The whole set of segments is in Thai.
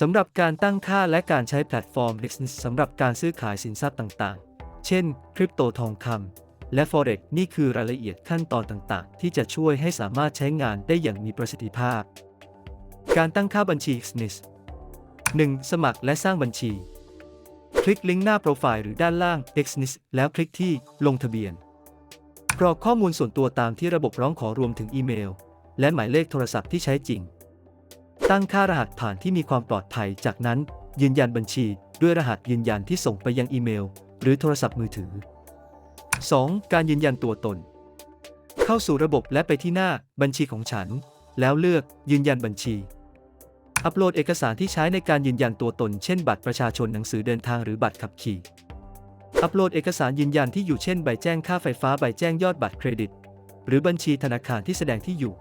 สำหรับการตั้งค่าและการใช้แพลตฟอร์ม Exness สำหรับการซื้อขายสินทรัพย์ต่างๆ เช่น คริปโตทองคำและ Forex นี่คือรายละเอียดขั้นตอนต่างๆ ที่จะช่วยให้สามารถใช้งานได้อย่างมีประสิทธิภาพ การตั้งค่าบัญชี Exness 1. สมัครและสร้างบัญชี คลิกลิงก์หน้าโปรไฟล์หรือด้านล่าง Exness แล้วคลิกที่ลงทะเบียนกรอกข้อมูลส่วนตัวตามที่ระบบร้องขอรวมถึงอีเมล และหมายเลขโทรศัพท์ที่ใช้จริง ตั้งค่ารหัสผ่านที่มีความปลอดภัย จากนั้น ยืนยันบัญชีด้วยรหัสยืนยันที่ส่งไปยังอีเมล หรือโทรศัพท์มือถือ 2. การยืนยันตัวตน เข้าสู่ระบบและไปที่หน้าบัญชีของฉัน แล้วเลือกยืนยันบัญชี อัปโหลดเอกสารที่ใช้ในการยืนยันตัวตน เช่น บัตรประชาชนหนังสือเดินทางหรือบัตรขับขี่อัปโหลดเอกสารยืนยันที่อยู่เช่นใบแจ้งค่าไฟฟ้าใบแจ้งยอดบัตรเครดิต หรือบัญชีธนาคารที่แสดงที่อยู่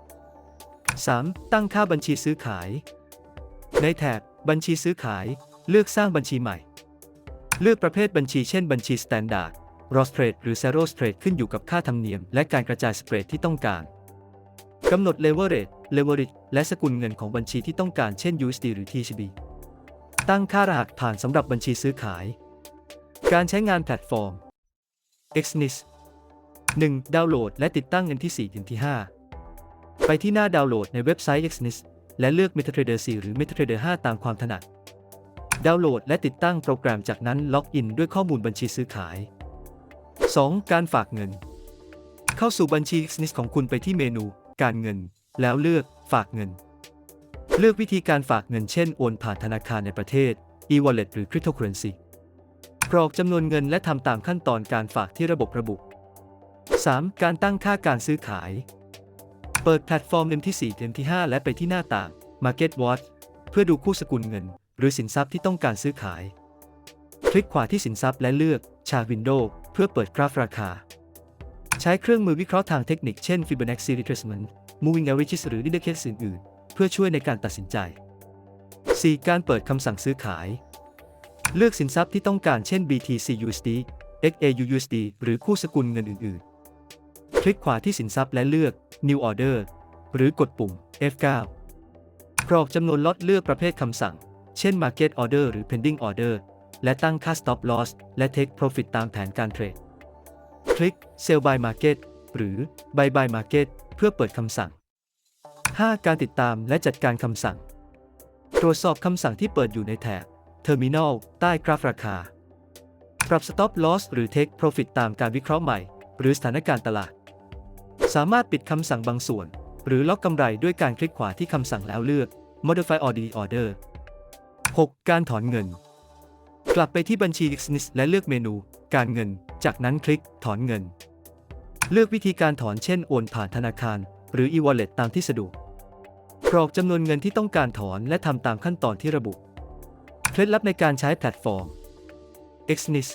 3. ตั้งค่าบัญชีซื้อขาย ในแถบบัญชีซื้อขาย เลือกสร้างบัญชีใหม่ เลือกประเภทบัญชีเช่นบัญชี Standard r o s t r a t e หรือ Zero Straight ขึ้นอยู่กับค่าธรรมเนียม และการกระจายสเปรดที่ต้องการกำหนด Leverage Leverage และสกุลเงินของบัญชีที่ต้องการเช่น USD หรือ TCB ตั้งค่ารหัสผ่านสำหรับบัญชีซื้อขาย การใช้งานแพลตฟอร์ม Exness 1. ดาวน์โหลดและติดตั้งเงินที่4ถึงที่ 5 ไปที่หน้าดาวน์โหลดในเว็บไซต์ Exness และเลือก MetaTrader 4 หรือ MetaTrader 5 ตามความถนัด ดาวน์โหลดและติดตั้งโปรแกรมจากนั้นล็อกอินด้วยข้อมูลบัญชีซื้อขาย 2. การฝากเงิน เข้าสู่บัญชี Exness ของคุณไปที่เมนู การเงิน แล้วเลือกฝากเงิน เลือกวิธีการฝากเงินเช่นโอนผ่านธนาคารในประเทศ e-wallet หรือ cryptocurrency กรอกจำนวนเงินและทำตามขั้นตอนการฝากที่ระบบระบุ 3. การตั้งค่าการซื้อขาย เปิดแพลตฟอร์ม M ที่4 M ที่ 5 และไปที่หน้าต่าง Market Watch เพื่อดูคู่สกุลเงิน หรือสินทรัพย์ที่ต้องการซื้อขาย คลิกขวาที่สินทรัพย์และเลือก Chart Window เพื่อเปิดกราฟราคา ใช้เครื่องมือวิเคราะห์ทางเทคนิคเช่น Fibonacci retracement Moving Averages หรือ Indicators อื่นๆ เพื่อช่วยในการตัดสินใจ 4. การเปิดคำสั่งซื้อขาย เลือกสินทรัพย์ที่ต้องการเช่น BTC USD XAU USD หรือคู่สกุลเงินอื่นๆ ลิกขวาที่สินทรัพย์และเลือก New Order หรือกดปุ่ม F9 กรอกจำนวนล็อตเลือกประเภทคำสั่ง เช่น Market Order หรือ Pending Order และตั้งค่า Stop Loss และ Take Profit ตามแผนการเทรด คลิก Sell by Market หรือ Buy by Market เพื่อเปิดคำสั่ง 5. การติดตามและจัดการคำสั่ง ตรวจสอบคำสั่งที่เปิดอยู่ในแถบ Terminal ใต้กราฟราคา ปรับ Stop Loss หรือ Take Profit ตามการวิเคราะห์ใหม่ หรือสถานการณ์ตลาด สามารถปิดคำสั่งบางส่วน หรือล็อกกำไรด้วยการคลิกขวาที่คำสั่งแล้วเลือก Modify Order Order 6. การถอนเงิน กลับไปที่บัญชี Exness และเลือกเมนู การเงิน จากนั้นคลิกถอนเงิน เลือกวิธีการถอนเช่นโอนผ่านธนาคาร หรือ e-wallet ตามที่สะดวกกรอกจำนวนเงินที่ต้องการถอนและทำตามขั้นตอนที่ระบุ เคล็ดลับในการใช้แพลตฟอร์ม Exness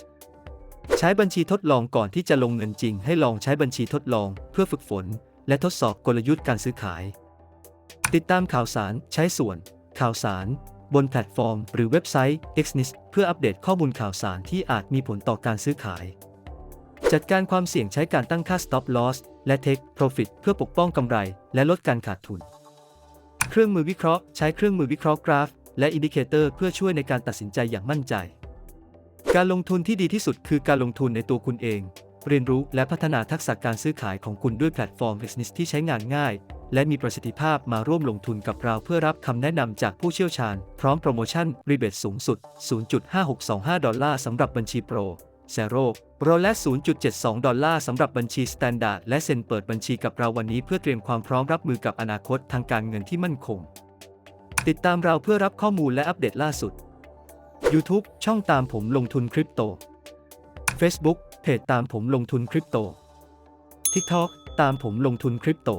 ใช้บัญชีทดลองก่อนที่จะลงเงินจริง ให้ลองใช้บัญชีทดลอง เพื่อฝึกฝน และทดสอบกลยุทธ์การซื้อขาย ติดตามข่าวสารใช้ส่วน ข่าวสาร บนแพลตฟอร์ม หรือเว็บไซต์ Exness เพื่ออัปเดตข้อมูลข่าวสารที่อาจมีผลต่อการซื้อขาย จัดการความเสี่ยงใช้การตั้งค่า Stop Loss และ Take Profit เพื่อปกป้องกำไร และลดการขาดทุน เครื่องมือวิเคราะห์ ใช้เครื่องมือวิเคราะห์กราฟ และอินดิเคเตอร์เพื่อช่วยในการตัดสินใจอย่างมั่นใจ การลงทุนที่ดีที่สุดคือการลงทุนในตัวคุณเอง เรียนรู้และพัฒนาทักษะการซื้อขายของคุณด้วยแพลตฟอร์ม Business ที่ใช้งานง่าย และมีประสิทธิภาพมาร่วมลงทุนกับเราเพื่อรับคำแนะนำจากผู้เชี่ยวชาญ พร้อมโปรโมชั่นรีเบทสูงสุด 0.5625 ดอลลาร์สำหรับบัญชีโปรเซโร่โปรและ 0.72 ดอลลาร์สำหรับบัญชี Standard และเซ็นเปิดบัญชีกับเราวันนี้เพื่อเตรียมความพร้อมรับมือกับอนาคตทางการเงินที่มั่นคง ติดตามเราเพื่อรับข้อมูลและอัปเดตล่าสุด YouTube ช่องตามผมลงทุนคริปโต Facebook เพจตามผมลงทุนคริปโต TikTok ตามผมลงทุนคริปโต